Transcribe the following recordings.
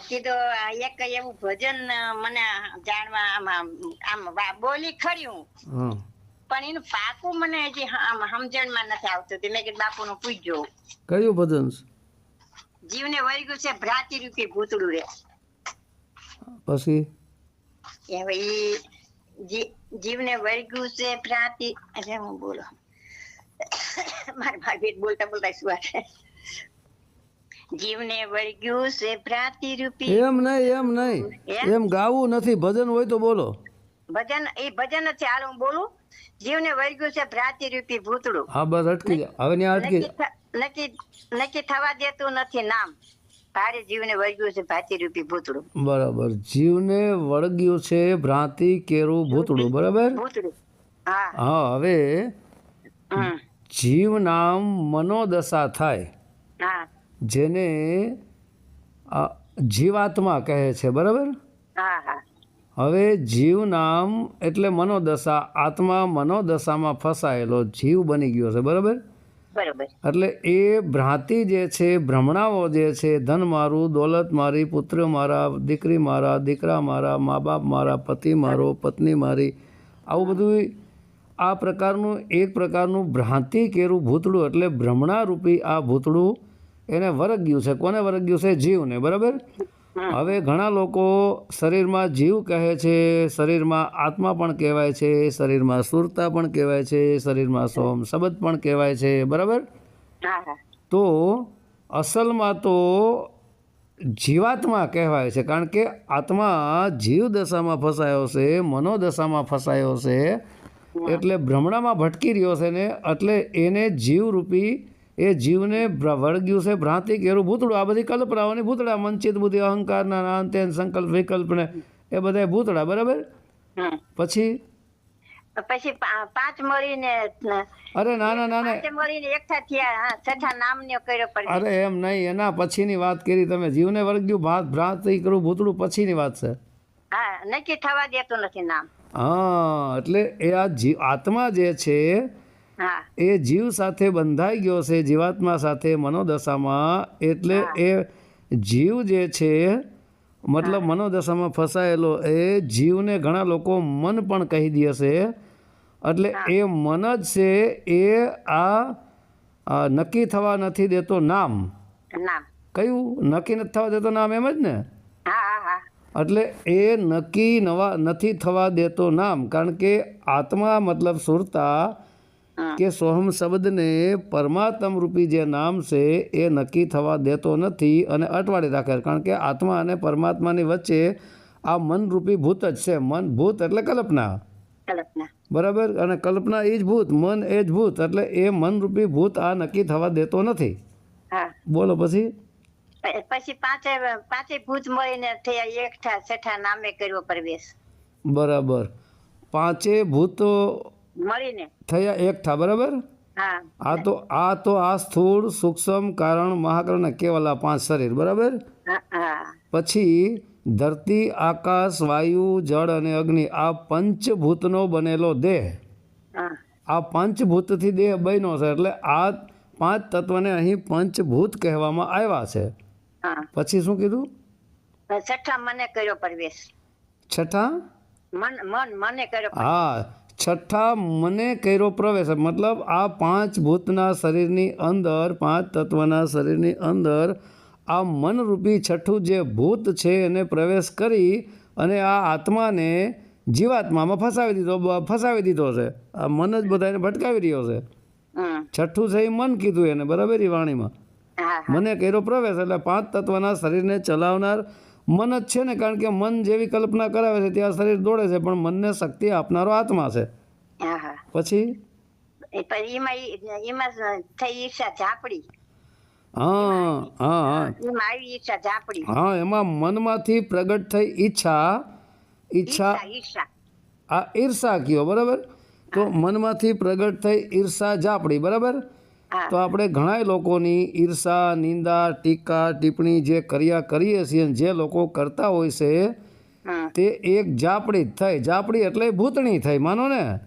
કીધું એક એવું ભજન મને જાણવા આમાં આમ બોલી ખરી હું પણ એનું પાકું મને હજી સમજણમાં નથી આવતું મેં કીધું બાપુનું પૂછજો કયું ભજન? જીવને વર્ગ્યું છે ભ્રાતી રૂપી ભૂતળું રે. પછી? હવે ઈ જીવને વર્ગ્યું છે ભ્રાતી અરે હું બોલો? મારા ભાભી બોલતા બોલતા શું જીવને વળગ્યું છે ભ્રાતી રૂપી. એમ નહીં એમ નહીં. એમ? ગાવું નથી ભજન હોય તો બોલો. ભજન એ ભજન છે. હાલ હું બોલું. જીવને વળગ્યું છે ભ્રાતી રૂપી ભૂતડું હા બસ અટકી જા. હવે ને અટકી નક્કી નક્કી થવા દેતું નથી નામ. ભારે જીવને વળગ્યું છે ભાતી રૂપી ભૂતડું બરાબર. જીવને વળગ્યું છે ભ્રાંતિ કેરું ભૂતળું બરાબર? ભૂતડું હા. હા હવે જીવ નામ મનોદશા થાય. હા. જેને આ જીવાત્મા કહે છે બરાબર? હવે જીવ નામ એટલે મનોદશા આત્મા મનોદશામાં ફસાયેલો જીવ બની ગયો છે બરાબર? એટલે એ ભ્રાંતિ જે છે ભ્રમણાઓ જે છે ધન મારું દોલત મારી પુત્ર મારા દીકરી મારા દીકરા મારા મા બાપ મારા પતિ મારો પત્ની મારી આવું બધું આ પ્રકારનું એક પ્રકારનું ભ્રાંતિ કેરું ભૂતળું એટલે ભ્રમણારૂપી આ ભૂતળું એને વરગ્યું છે. કોને વરગ્યું છે? જીવને બરાબર? હવે ઘણા લોકો શરીરમાં જીવ કહે છે શરીરમાં આત્મા પણ કહેવાય છે શરીરમાં સુરતા પણ કહેવાય છે શરીરમાં સોમ શબ્દ પણ કહેવાય છે બરાબર? તો અસલમાં તો જીવાત્મા કહેવાય છે કારણ કે આત્મા જીવ દશામાં ફસાયો છે મનોદશામાં ફસાયો છે એટલે ભ્રમણામાં ભટકી રહ્યો છે ને એટલે એને જીવરૂપી એ જીવને વળગ્યું છે ભ્રાંતિ કેરું ભૂતળું. આ બધી કલ્પનાઓની ભૂતળા મનચિત બુદ્ધિ અહંકારના અંતે સંકલ્પ વિકલ્પને એ બધા ભૂતળા બરાબર? પછી? પછી પાંચ મળીને અરે નાના નાના. પાંચે મળીને એકઠા થયા. છઠ્ઠા નામનો કર્યો પણ. અરે એમ નહીં એના પછીની વાત કરી તમે. જીવને વળગ્યું ભાત ભ્રાંતિ કરું ભૂતળું પછીની વાત છે. હા નક્કી થવા દેતું નથી નામ. હા એટલે એ આ જીવ આત્મા જે છે એ જીવ સાથે બંધાઈ ગયો છે જીવાત્મા સાથે મનોદશામાં. એટલે એ જીવ જે છે મતલબ મનોદશામાં ફસાયેલો એ જીવને ઘણા લોકો મન પણ કહી દે છે. એટલે એ મન જ છે એ આ નક્કી થવા નથી દેતો નામ. કયું? નક્કી નથી થવા દેતો નામ એમ જ ને? એટલે એ નક્કી નવા નથી થવા દેતો નામ. કારણ કે આત્મા મતલબ સુરતા. કે સોહમ શબ્દને પરમાત્મ રૂપી જે નામ છે એ નક્કી થવા દેતો નથી અને અટવાડી રાખે કારણ કે આત્મા અને પરમાત્માની વચ્ચે આ મનરૂપી ભૂત જ છે. મન ભૂત એટલે કલ્પના. બરાબર? અને કલ્પના એ જ ભૂત મન એ જ ભૂત એટલે એ મનરૂપી ભૂત આ નક્કી થવા દેતો નથી. બોલો પછી? પછી પાંચે પાંચે ભૂત મળીને થયા એકઠા છઠ્ઠા નામે કર્યો પ્રવેશ. બરાબર. પાંચે ભૂતો મળીને. થયા એકઠા બરાબર? આ તો આ તો આ સ્થૂળ સૂક્ષ્મ કારણ મહાકરણ કેવલા પાંચ શરીર બરાબર? પછી ધરતી આકાશ વાયુ જળ અને અગ્નિ આ પંચભૂતનો બનેલો દેહ. આ પંચભૂતથી દેહ બન્યો છે એટલે આ પાંચ તત્વને અહીં પંચભૂત કહેવામાં આવ્યા છે. પછી શું કીધું? છઠ્ઠા મને કર્યો પ્રવેશ. છઠ્ઠા? મન મન મને કર્યો હા. છઠ્ઠા મને કર્યો પ્રવેશ. મતલબ આ પાંચ ભૂતના શરીરની અંદર પાંચ તત્વના શરીરની અંદર આ મનરૂપી છઠ્ઠું જે ભૂત છે એને પ્રવેશ કરી અને આ આત્માને જીવાત્મામાં ફસાવી દીધો ફસાવી દીધો છે. આ મન જ બધાને ભટકાવી રહ્યો છે. છઠ્ઠું છે એ મન કીધું એને બરાબર એ વાણીમાં? મને કર્યો પ્રવેશ એટલે પાંચ તત્વના શરીરને ચલાવનાર મન જ છે ને કારણ કે મન જેવી કલ્પના કરાવે છે ત્યાં શરીર દોડે છે પણ મનને શક્તિ આપનારો આત્મા છે. પછી? ઝાપડી. હા એમાં ઝાપડી. મનમાંથી પ્રગટ થઈ ઈચ્છા ઈચ્છા આ ઈર્ષા કયો બરાબર? તો મનમાંથી પ્રગટ થઈ ઈર્ષા જાપડી બરાબર? તો આપણે ઘણા લોકોની ઈર્ષા નિંદા ટીકા ટિપ્પણી જે કર્યા કરીએ છીએ જે લોકો કરતા હોય છે તે એક જાપડી થઈ જાપડી એટલે ભૂતણી થઈ માનો ને?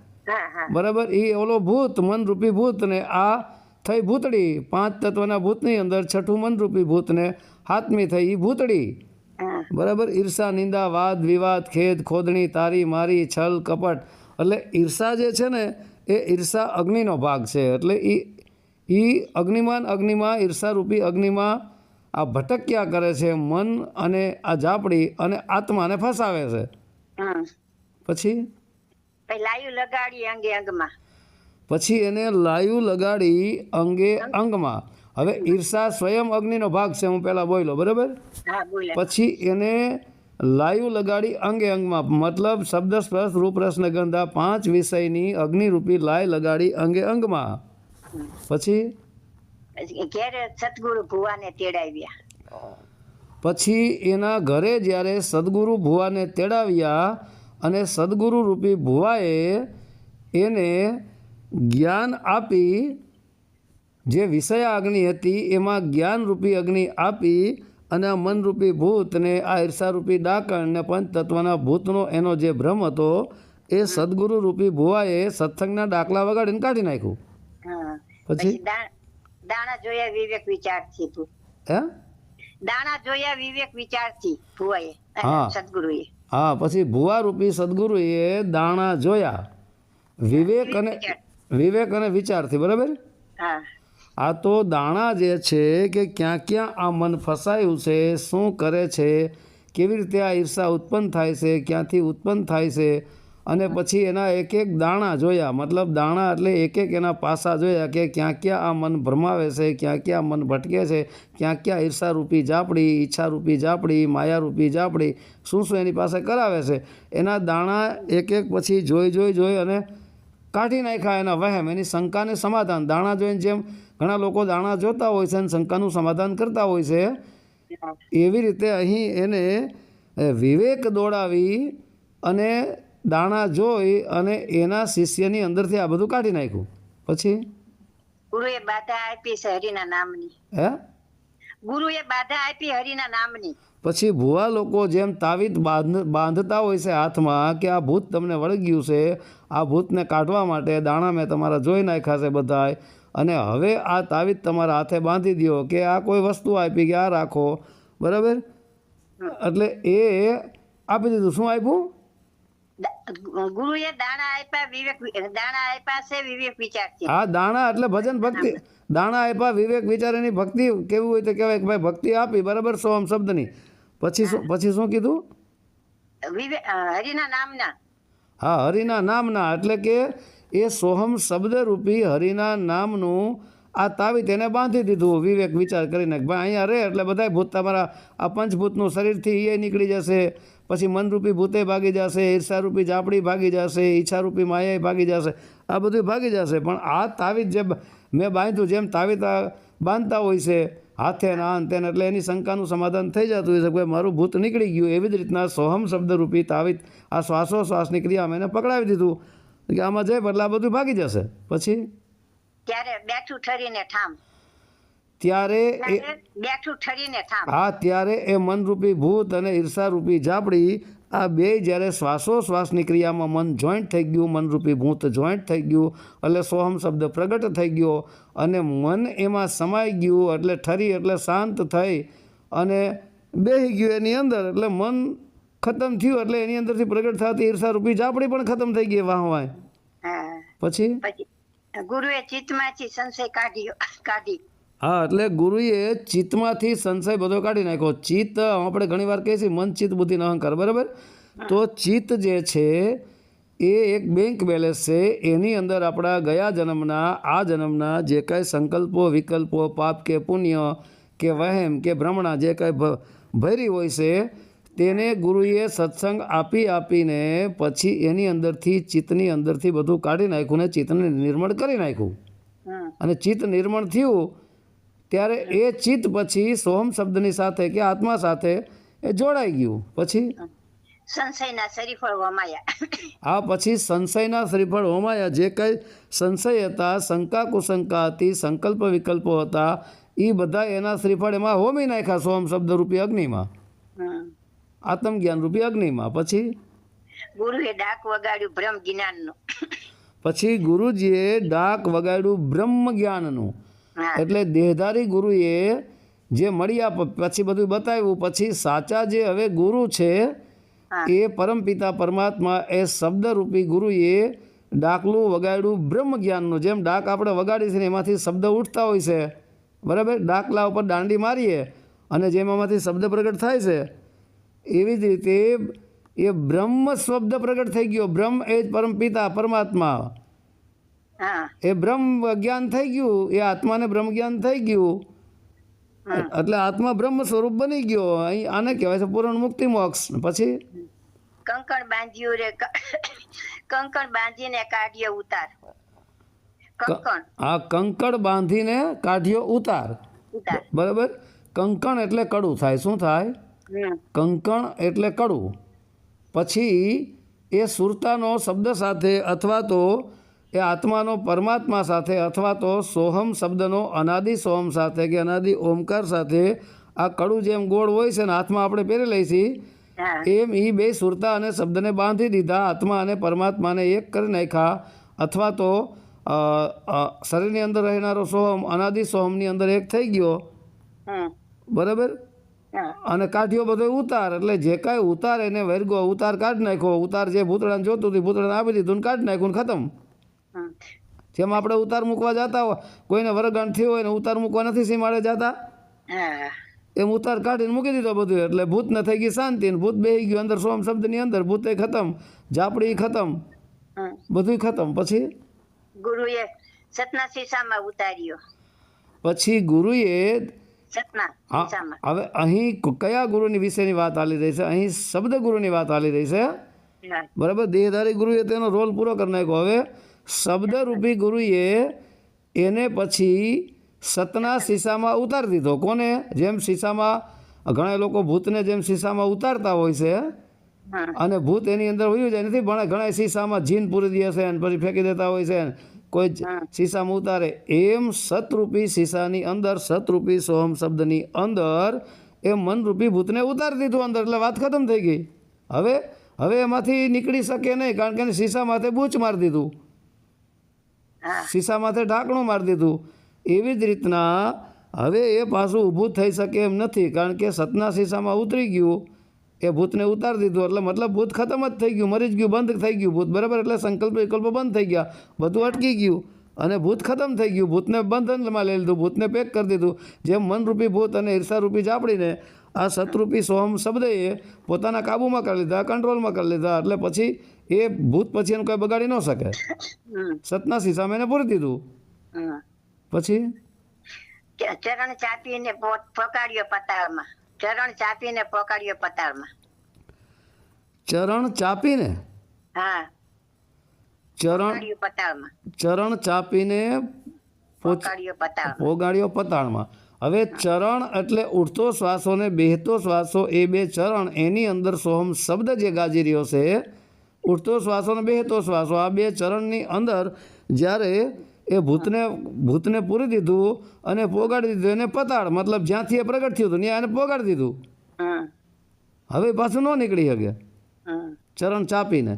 બરાબર? એ ઓલો ભૂત મનરૂપી ભૂત ને આ થઈ ભૂતડી. પાંચ તત્વના ભૂતની અંદર છઠ્ઠું મનરૂપી ભૂતને હાથમી થઈ એ ભૂતડી. બરાબર? ઈર્ષા નિંદા વાદ વિવાદ ખેદ ખોદણી તારી મારી છલ કપટ. એટલે ઈર્ષા જે છે ને એ ઈર્ષા અગ્નિનો ભાગ છે. એટલે એ એ અગ્નિમાન અગ્નિમાં ઈર્ષારૂપી અગ્નિમાં આ ભટક્યા કરે છે મન અને આ ઝાપડી અને આત્માને ફસાવે છે. પછી? લાયુ લગાડી અંગે અંગમાં. પછી એને લાયુ લગાડી અંગે અંગમાં. હવે ઈર્ષા સ્વયં અગ્નિનો ભાગ છે હું પહેલાં બોલ્યો બરાબર? પછી એને લાયુ લગાડી અંગે અંગમાં મતલબ શબ્દ સ્પર્શ રૂપ રસ ને ગંધ પાંચ વિષયની અગ્નિરૂપી લાય લગાડી અંગે અંગમાં. પછી? ઘેરે સદગુરુ ભુવાને તેડાવ્યા. પછી એના ઘરે જ્યારે સદગુરુ ભુવાને તેડાવ્યા અને સદગુરુ રૂપી ભુવાએ એને જ્ઞાન આપી જે વિષય અગ્નિ હતી એમાં જ્ઞાનરૂપી અગ્નિ આપી અને આ મનરૂપી ભૂતને આ ઈર્ષારૂપી ડાકણ ને પંચતત્વના ભૂતનો એનો જે ભ્રમ હતો એ સદગુરુ રૂપી ભુવાએ સત્સંગના દાખલા વગાડીને કાઢી નાખ્યું. પછી? દાણા જોયા વિવેક વિચારથી તું. હે? દાણા જોયા વિવેક વિચારથી ભુવાએ સદગુરુએ. હા પછી ભુવા રૂપી સદગુરુએ દાણા જોયા વિવેક અને વિવેક અને વિચારથી બરાબર? હા. આ તો દાણા જે છે કે ક્યાં ક્યાં આ મન ફસાયું છે શું કરે છે કેવી રીતે આ ઈર્ષા ઉત્પન્ન થાય છે ક્યાંથી ઉત્પન્ન થાય છે અને પછી એના એક એક દાણા જોયા. મતલબ દાણા એટલે એક એક એના પાસા જોયા કે ક્યાં ક્યાં આ મન ભરમાવે છે ક્યાં ક્યાં મન ભટકે છે ક્યાં ક્યાં ઈર્ષારૂપી જાપડી ઈચ્છારૂપી જાપડી માયારૂપી જાપડી શું શું એની પાસે કરાવે છે. એના દાણા એક એક પછી જોઈ જોઈ જોઈ અને કાઢી નાખ્યા એના વહેમ. એની શંકાને સમાધાન. દાણા જોઈને જેમ ઘણા લોકો દાણા જોતા હોય છે અને શંકાનું સમાધાન કરતા હોય છે એવી રીતે અહીં એને વિવેક દોડાવી અને દાણા જોઈ અને એના શિષ્યની અંદરથી આ બધું કાઢી નાખ્યું. પછી? ગુરુએ બાધા આપી છે હરિના નામની. હે? ગુરુએ બાધા આપી હરિના નામની. પછી ભુવા લોકો જેમ તાવીત બાંધ બાંધતા હોય છે હાથમાં કે આ ભૂત તમને વળગ્યું છે આ ભૂતને કાઢવા માટે દાણા મેં તમારા જોઈ નાખ્યા છે બધાય. અને હવે આ તાવીત તમારા હાથે બાંધી દો કે આ કોઈ વસ્તુ આપી કે આ રાખો. બરાબર? એટલે એ આપી દીધું. શું આપ્યું? ગુરુએ દાણા આપ્યા વિવેક દાણા આપ્યા છે વિવેક વિચાર છે. હા દાણા એટલે ભજન ભક્તિ. દાણા આપ્યા વિવેક વિચાર એની ભક્તિ કેવું હોય તો કહેવાય કે ભાઈ ભક્તિ આપી બરાબર સોમ શબ્દની. પછી શું પછી શું કીધું? વિવેક હરિના નામના. હા હરિના નામના એટલે કે એ સોહમ શબ્દરૂપી હરિના નામનું આ તાવી તેને બાંધી દીધું વિવેક વિચાર કરીને ભાઈ અહીંયા રહે એટલે બધા ભૂત તમારા આ પંચભૂતનું શરીરથી એ નીકળી જશે. પછી મનરૂપી ભૂતે ભાગી જશે, ઈર્ષારૂપી જાપડી ભાગી જશે, ઈચ્છારૂપી માયાએ ભાગી જશે, આ બધું ભાગી જશે. પણ આ તાવીત જે મેં બાંધ્યું, જેમ તાવીતા બાંધતા હોય છે, હાથે ને આન તેને, એટલે એની શંકાનું સમાધાન થઈ જતું હોય છે કે મારું ભૂત નીકળી ગયું, એવી જ રીતના સોહમ શબ્દરૂપી તાવીત આ શ્વાસોશ્વાસની ક્રિયામાં એને પકડાવી દીધું. કે આમાં જાય, એટલે આ બધું ભાગી જશે. પછી? ત્યારે બેઠું ઠરીને ઠામ. ત્યારે એ આ ત્યારે એ મનરૂપી ભૂત અને ઈર્ષારૂપી ઝાપડી આ બે જ્યારે શ્વાસોશ્વાસની ક્રિયામાં મન જોઈન્ટ થઈ ગયું મનરૂપી ભૂત જોઈન્ટ થઈ ગયું એટલે સોહમ શબ્દ પ્રગટ થઈ ગયો અને મન એમાં સમાઈ ગયું એટલે ઠરી એટલે શાંત થઈ અને બેહી ગયું એની અંદર એટલે મન ખતમ થયું એટલે એની અંદરથી પ્રગટ થતી ઈર્ષારૂપી ઝાપડી પણ ખતમ થઈ ગઈ વાહ વાહ. પછી? પછી ગુરુએ ચિત્તમાંથી સંશય કાઢ્યો કાઢી. હા એટલે ગુરુએ ચિત્તમાંથી સંશય બધો કાઢી નાખ્યો. ચિત્ત આપણે ઘણી વાર કહીએ છીએ મન ચિત્ત બુદ્ધિ અહંકાર બરાબર? તો ચિત્ત જે છે એ એક બેંક બેલેન્સ છે. એની અંદર આપણા ગયા જન્મના આ જન્મના જે કાંઈ સંકલ્પો વિકલ્પો પાપ કે પુણ્ય કે વહેમ કે ભ્રમણા જે કાંઈ ભરી હોય છે તેને ગુરુએ સત્સંગ આપી આપીને પછી એની અંદરથી ચિત્તની અંદરથી બધું કાઢી નાખ્યું ને ચિત્તને નિર્મળ કરી નાખ્યું. અને ચિત્ત નિર્મળ થયું ત્યારે એ ચિત્ત પછી સોમ શબ્દની સાથે કે આત્મા સાથે એ જોડાઈ ગયું. પછી? સંશયના શરીફળ હોમાયા. આ પછી સંશયના શ્રીફળ હોમાયા. જે કંઈ સંશય હતા શંકા કુશંકા હતી સંકલ્પ વિકલ્પો હતા એ બધા એના શ્રીફળ એમાં હોમી નાખ્યા સોમ શબ્દ રૂપી અગ્નિમાં આત્મજ્ઞાન રૂપી અગ્નિમાં. પછી? ગુરુએ ડાક વગાડ્યું બ્રહ્મ જ્ઞાનનું પછી ગુરુજીએ ડાક વગાડ્યું બ્રહ્મ જ્ઞાનનું હા એટલે દેહધારી ગુરુએ જે મળ્યા પછી બધું બતાવ્યું પછી સાચા જે હવે ગુરુ છે એ પરમપિતા પરમાત્મા એ શબ્દરૂપી ગુરુએ ડાકલું વગાડ્યું બ્રહ્મ જ્ઞાનનું જેમ ડાક આપણે વગાડીએ છીએ ને એમાંથી શબ્દ ઉઠતા હોય છે. બરાબર? ડાકલા ઉપર દાંડી મારીએ અને જેમ એમાંથી શબ્દ પ્રગટ થાય છે એવી જ રીતે એ બ્રહ્મ શબ્દ પ્રગટ થઈ ગયો. બ્રહ્મ એ જ પરમપિતા પરમાત્મા. એ બ્રહ્મ જ્ઞાન થઈ ગયું. એ આત્માને બ્રહ્મ જ્ઞાન થઈ ગયું. એટલે આત્મા બ્રહ્મ સ્વરૂપ બની ગયો. અહીં આને કહેવાય છે પૂર્ણ મુક્તિ મોક્ષ. પછી? કંકણ બાંધ્યું રે કંકણ બાંધીને કાઢ્યો ઉતાર. કંકણ. આ કંકડ બાંધીને કાઢ્યો ઉતાર. ઉતાર. બરાબર? કંકણ એટલે કડું થાય. શું થાય? કંકણ એટલે કડું. પછી એ સુરતાનો શબ્દ સાથે અથવા તો એ આત્માનો પરમાત્મા સાથે અથવા તો સોહમ શબ્દનો અનાદિ સોહમ સાથે કે અનાદિ ઓમકાર સાથે આ કડું જેમ ગોળ હોય છે ને હાથમાં આપણે પહેરી છીએ એમ એ બે સુરતા અને શબ્દને બાંધી દીધા આત્મા અને પરમાત્માને એક કરી નાખ્યા અથવા તો શરીરની અંદર રહેનારો સોહમ અનાદિ સોહમની અંદર એક થઈ ગયો. બરાબર? અને કાઢ્યો બધો ઉતાર એટલે જે કાંઈ ઉતાર એને વર્ગો ઉતાર કાઢી નાખ્યો ઉતાર જે ભૂતળાને જોતું હતું ભૂતળાને આપી દીધું કાઢી નાખ્યું ખતમ. જેમ આપણે ઉતાર મૂકવા જતા હોય કોઈને વરગાંઠ થયો હોય ને ઉતાર મૂકવા નથી સીમાડે જતા? એમ ઉતાર કાઢીને મૂકી દીધો બધું એટલે ભૂતને થઈ ગઈ શાંતિ ને ભૂત બેહી ગયું અંદર સોમ શબ્દની અંદર ભૂતે ખતમ ઝાપડી ખતમ બધું ખતમ. પછી? ગુરુએ સતના શીશામાં ઉતાર્યો. પછી ગુરુએ હવે અહીં કયા ગુરુની વિશેની વાત ચાલી રહી છે? અહીં શબ્દ ગુરુની વાત ચાલી રહી છે. બરાબર? દેહધારી ગુરુએ તેનો રોલ પૂરો કરી નાખ્યો. હવે શબ્દરૂપી ગુરુએ એને પછી સતના શીશામાં ઉતારી દીધો. કોને? જેમ શીશામાં ઘણા લોકો ભૂતને જેમ શીશામાં ઉતારતા હોય છે અને ભૂત એની અંદર હોય જાય નથી ભણે ઘણા શીશામાં જીન પૂરી દે છે અને પછી ફેંકી દેતા હોય છે. કોઈ શીશામાં ઉતારે. એમ સતરૂપી શીશાની અંદર સતરૂપી સોહમ શબ્દની અંદર એ મનરૂપી ભૂતને ઉતારી દીધું અંદર. એટલે વાત ખતમ થઈ ગઈ. હવે હવે એમાંથી નીકળી શકે નહીં કારણ કે એને શીશા માથે બૂચ મારી દીધું. શીશા માથે ઢાંકણું મારી દીધું. એવી જ રીતના હવે એ પાછું ઊભું થઈ શકે એમ નથી, કારણ કે સતના શીશામાં ઉતરી ગયું. એ ભૂતને ઉતારી દીધું, એટલે મતલબ ભૂત ખતમ જ થઈ ગયું, મરી જ ગયું, બંધ થઈ ગયું ભૂત, બરાબર? એટલે સંકલ્પ વિકલ્પ બંધ થઈ ગયા. બધું અટકી ગયું. અને ભૂત ખતમ થઈ ગયું. ભૂતને બંધનમાં લઈ લીધું, ભૂતને પેક કરી દીધું. જેમ મનરૂપી ભૂત અને ઈર્ષારૂપી જાપડીને આ સતરૂપી સોહમ શબ્દએ પોતાના કાબૂમાં કરી લીધા કંટ્રોલમાં કરી લીધા. એટલે પછી એ ભૂત પછી એનું કંઈ બગાડી ન શકે. હમ. સતના શીશામાં એને પૂરી દીધું. પછી? ચરણ ચાપીને પોકાડ્યો પતાળમાં. ચરણ ચાપીને પોકાડ્યો પતાળમાં. ચરણ ચાપીને? હા. ચરણ પતાળમાં. ચરણ ચાપીને પોગાડ્યો પતાળમાં. હવે ચરણ એટલે ઉઠતો શ્વાસો ને બેહતો શ્વાસો એ બે ચરણ એની અંદર સોહમ શબ્દ જે ગાજી રહ્યો છે ઉઠતો શ્વાસો ને બેહતો શ્વાસો. આ બે ચરણની અંદર જ્યારે એ ભૂતને ભૂતને પૂરી દીધું અને પોગાડી દીધું એને પતાળ મતલબ જ્યાંથી એ પ્રગટ થયું હતું ત્યાં એને પોગાડી દીધું. હવે પાછું ન નીકળી શકે. ચરણ ચાપીને.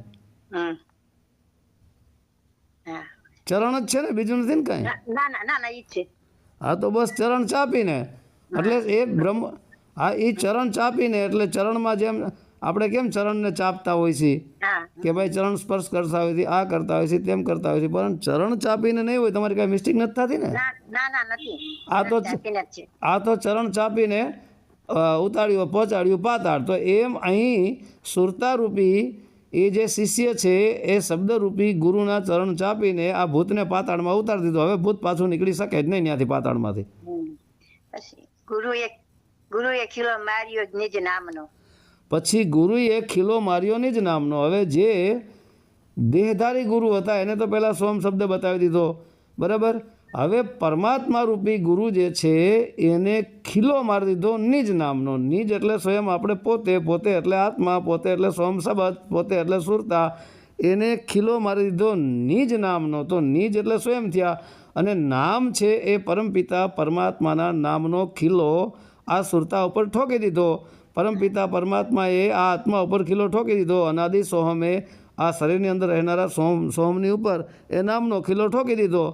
ચરણ જ છે ને બીજું નથી ને કાંઈ? હા તો બસ ચરણ ચાપીને. એટલે એ બ્રહ્મ હા એ ચરણ ચાપીને એટલે ચરણમાં જેમ આપણે કેમ ચરણને ચાપતા હોય છે? કે ભાઈ ચરણ સ્પર્શ કરતા હોય છે આ કરતા હોય છે તેમ કરતા હોય છે પણ ચરણ ચાપીને નહીં હોય તમારી કઈ મિસ્ટેક નથી થતી ને? આ તો આ તો ચરણ ચાપીને ઉતાર્યું પહોંચાડ્યું પાતાળ. તો એમ અહીં સુરતારૂપી એ જે શિષ્ય છે એ શબ્દરૂપી ગુરુના ચરણ ચાપીને આ ભૂતને પાતાળમાં ઉતારી દીધો. હવે ભૂત પાછું નીકળી શકે જ નહીં ત્યાંથી પાતાળમાંથી. ગુરુએ ગુરુએ ખીલો માર્યો જ નિજ નામનો. પછી ગુરુએ ખીલો માર્યો જ નામનો. હવે જે દેહધારી ગુરુ હતા, એને તો પહેલાં સોમ શબ્દ બતાવી દીધો. બરાબર? હવે પરમાત્મા રૂપી ગુરુ જે છે, એને ખીલો મારી દીધો નિજ નામનો. નિજ એટલે સ્વયં આપણે પોતે પોતે એટલે આત્મા, પોતે એટલે સોમ શબ્દ, પોતે એટલે સુરતા. એને ખીલો મારી દીધો નિજ નામનો. તો નિજ એટલે સ્વયં થયા. અને નામ છે એ પરમપિતા પરમાત્માના નામનો ખીલો આ સુરતા ઉપર ઠોકી દીધો. પરમપિતા પરમાત્માએ આ આત્મા ઉપર ખીલો ઠોકી દીધો. અનાદિ સોહમે આ શરીરની અંદર રહેનારા સોમ સોમની ઉપર એ નામનો ખીલો ઠોકી દીધો.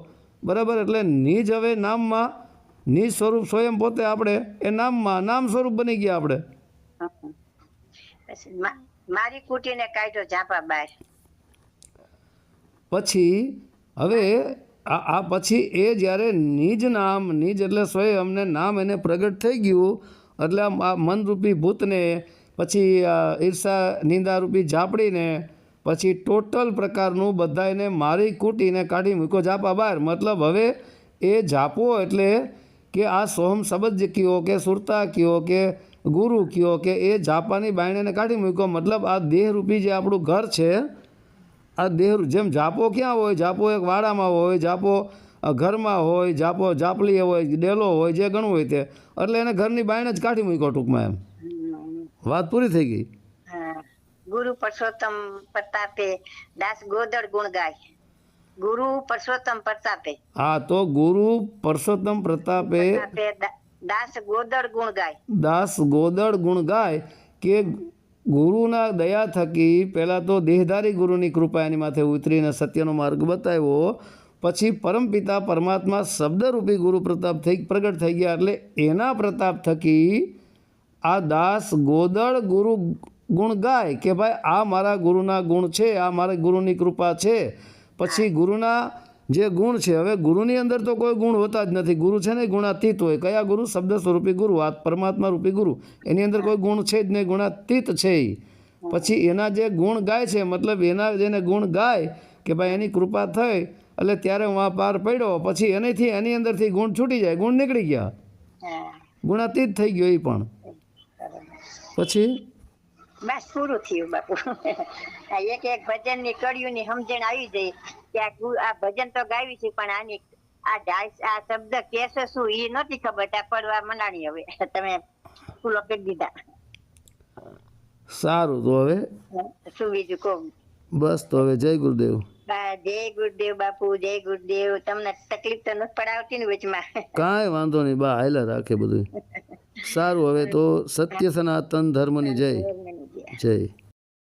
બરાબર? એટલે નિજ હવે નામમાં નિજ સ્વરૂપ સ્વયં પોતે આપણે એ નામમાં નામ સ્વરૂપ બની ગયા આપણે. પછી મારી કુટીને કાઢ્યો ઝાપા બહાર પછી હવે આ આ પછી એ જ્યારે નિજ નામ નિજ એટલે સ્વયં અમને નામ એને પ્રગટ થઈ ગયું એટલે આમ આ મનરૂપી ભૂતને પછી ઈર્ષા નિંદારૂપી ઝાપડીને પછી ટોટલ પ્રકારનું બધાને મારી કૂટીને કાઢી મૂક્યો. ઝાપા બહાર મતલબ હવે એ ઝાપો એટલે કે આ સોહમ શબ્દ કયો કે સુરતા કયો કે ગુરુ કયો કે એ ઝાપાની બાયણેને કાઢી મૂક્યો. મતલબ આ દેહરૂપી જે આપણું ઘર છે આ દેહ જેમ જાપો ક્યાં હોય? ઝાપો એક વાડામાં હોય અ, ઘરમાં હોય જાપો જાપલી હોય ડેલો હોય જે ગણવું હોય તે. એટલે એને ઘરની બાયણે જ કાઢી મૂક્યો ટૂંકમાં એમ. વાત પૂરી થઈ ગઈ? ગુરુ પરસોત્તમ પ્રતાપે દાસ ગોદળ ગુણ ગાય. ગુરુ પરસોત્તમ પ્રતાપે. હા તો ગુરુ પરસોત્તમ પ્રતાપે દાસ ગોદળ ગુણ ગાય. દાસ ગોદળ ગુણ ગાય કે ગુરુના દયા થકી પહેલાં તો દેહધારી ગુરુની કૃપા એની માથે ઉતરીને સત્યનો માર્ગ બતાવ્યો. પછી પરમપિતા પરમાત્મા શબ્દરૂપી ગુરુ પ્રતાપ થઈ પ્રગટ થઈ ગયા એટલે એના પ્રતાપ થકી આ દાસ ગોદળ ગુરુ ગુણ ગાય કે ભાઈ આ મારા ગુરુના ગુણ છે, આ મારા ગુરુની કૃપા છે. પછી ગુરુના જે ગુણ છે, હવે ગુરુની અંદર તો કોઈ ગુણ હોતા જ નથી. ગુરુ છે ને ગુણાતીત હોય. કયા ગુરુ? શબ્દ સ્વરૂપી ગુરુ આ પરમાત્મા રૂપી ગુરુ. એની અંદર કોઈ ગુણ છે જ નહીં, ગુણાતીત છે પછી એના જે ગુણ ગાય છે, મતલબ એના જેને ગુણ ગાય કે ભાઈ એની કૃપા થઈ એટલે ત્યારે હું આ પાર પડ્યો પછી એનીથી એની અંદરથી ગુણ છૂટી જાય ગુણ નીકળી ગયા. ગુણાતીત થઈ ગયો એ પણ. પછી? બસ પૂરું થયું બાપુ. એક એક ભજનની કડિયું ની સમજણ આવી જાય કે આ ભજન તો ગાવી છે પણ આની આ ડાયસ આ શબ્દ કેસે શું એ નથી ખબર ત્યાં પડવા મનાણી હવે. તમે ફૂલો કરી દીધા. સારું તો હવે? શું બીજું કહો? બસ તો હવે જય ગુરુદેવ. બા જય ગુરુદેવ બાપુ જય ગુરુદેવ. તમને તકલીફ તો નથી પડાવતી ને વચમાં? કાંઈ વાંધો નહીં બા હાયલા રાખે બધું સારું હવે તો સત્ય સનાતન ધર્મની જય. જય.